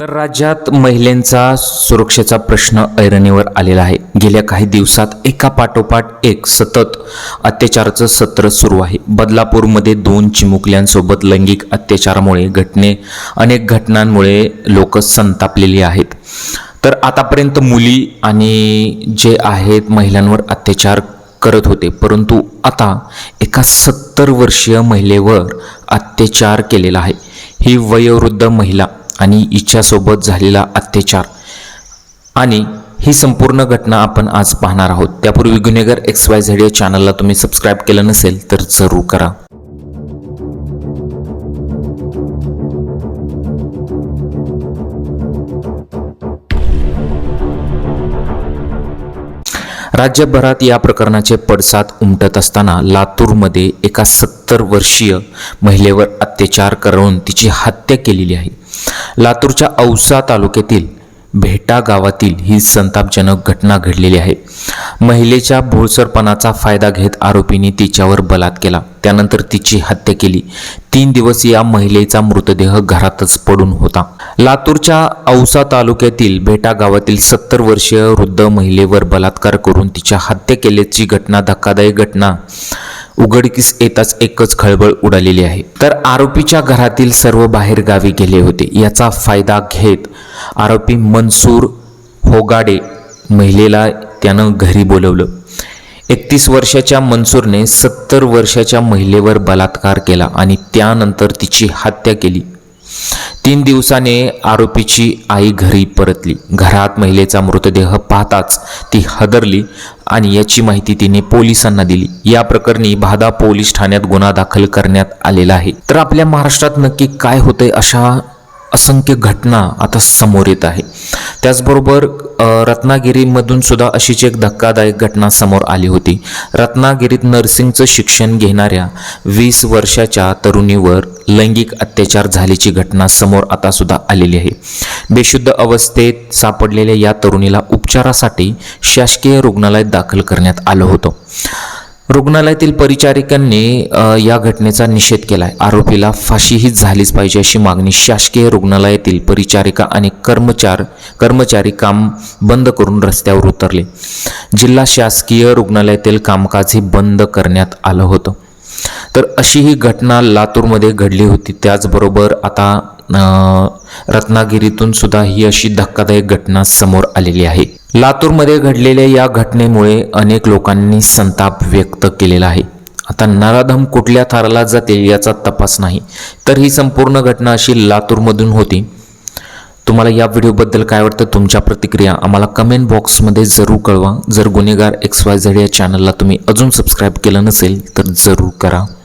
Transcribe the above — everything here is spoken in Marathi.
तर राज्यात महिलांचा सुरक्षेचा प्रश्न ऐरणीवर आलेला आहे. गेल्या काही दिवसात एका पाठोपाठ एक सतत अत्याचाराचं सत्र सुरू आहे. बदलापूरमध्ये दोन चिमुकल्यांसोबत लैंगिक अत्याचारामुळे घटने अनेक घटनांमुळे लोक संतापलेली आहेत. तर आतापर्यंत मुली आणि जे आहेत महिलांवर अत्याचार करत होते. परंतु आता एका सत्तर वर्षीय महिलेवर अत्याचार केलेला आहे. ही वयोवृद्ध महिला आणि इच्छासोबत झालेला अत्याचार. आणि ही संपूर्ण घटना आपण आज पाहणार आहोत. त्यापूर्वी गुन्हेगार एक्स वाय झेड या चॅनलला तुम्ही सबस्क्राईब केलं नसेल तर जरूर करा. राज्यभरात या प्रकरणाचे पडसाद उमटत असताना लातूरमध्ये एका सत्तर वर्षीय महिलेवर अत्याचार करून तिची हत्या केलेली आहे. लातूरच्या औसा तालुक्यातील भेटा गावातील ही संतापजनक घटना घडलेली आहे. महिलेच्या भोळसरपणाचा फायदा घेत आरोपींनी तिच्यावर बलात् केला. त्यानंतर तिची हत्या केली. तीन दिवस या महिलेचा मृतदेह घरातच पडून होता. लातूरच्या औसा तालुक्यातील भेटा गावातील सत्तर वर्षीय वृद्ध महिलेवर बलात्कार करून तिच्या हत्या केल्याची घटना धक्कादायक घटना उघडकीस येताच एकच खळबळ उडालेली आहे. तर आरोपीच्या घरातील सर्व बाहेर गावी गेले होते. याचा फायदा घेत आरोपी मनसूर होगाडे महिलेला त्यानं घरी बोलवलं. एकतीस वर्षाच्या मनसूरने सत्तर वर्षाच्या महिलेवर बलात्कार केला आणि त्यानंतर तिची हत्या केली. तीन दिवसाने आरोपीची आई घरी परतली. घरात महिलेचा मृतदेह पाहताच ती हदरली आणि याची माहिती तिने पोलिसांना दिली. या प्रकरणी भादा पोलीस ठाण्यात गुन्हा दाखल करण्यात आलेला आहे. तर आपल्या महाराष्ट्रात नक्की काय होतंय अशा असंख्य घटना आता समोर येत आहे. त्याचबरोबर रत्नागिरीमधून सुद्धा अशीच एक धक्कादायक घटना समोर आली होती. रत्नागिरीत नर्सिंगचं शिक्षण घेणाऱ्या वीस वर्षाच्या तरुणीवर लैंगिक अत्याचार झाल्याची घटना समोर आता सुद्धा आलेली आहे. बेशुद्ध अवस्थेत सापडलेल्या या तरुणीला उपचारासाठी शासकीय रुग्णालयात दाखल करण्यात आलं होतं. रुग्णालयातील परिचारिकांनी या घटनेचा निषेध केला आहे आरोपीला फाशीही झालीच पाहिजे अशी मागणी शासकीय रुग्णालयातील परिचारिका आणि कर्मचार कर्मचारी काम बंद करून रस्त्यावर उतरले. जिल्हा शासकीय रुग्णालयातील कामकाजही बंद करण्यात आलं होतं. तर अशी ही घटना लातूरमध्ये घडली होती. त्याचबरोबर आता रत्नागिरीतून सुद्धा ही अशी धक्कादायक घटना समोर आलेली आहे. लातूरमध्ये घडलेल्या या घटनेमुळे अनेक लोकांनी संताप व्यक्त केलेला आहे. आता नराधम कुठल्या थाराला जातील याचा तपास नाही तर ही संपूर्ण घटना अशी लातूरमधून होती. तुम्हाला या व्हिडिओबद्दल काय वाटतं? तुमच्या प्रतिक्रिया आम्हाला कमेंट बॉक्समध्ये जरूर कळवा. जर गुन्हेगार एक्स वाय झेड या चॅनलला तुम्ही अजून सबस्क्राईब केलं नसेल तर जरूर करा.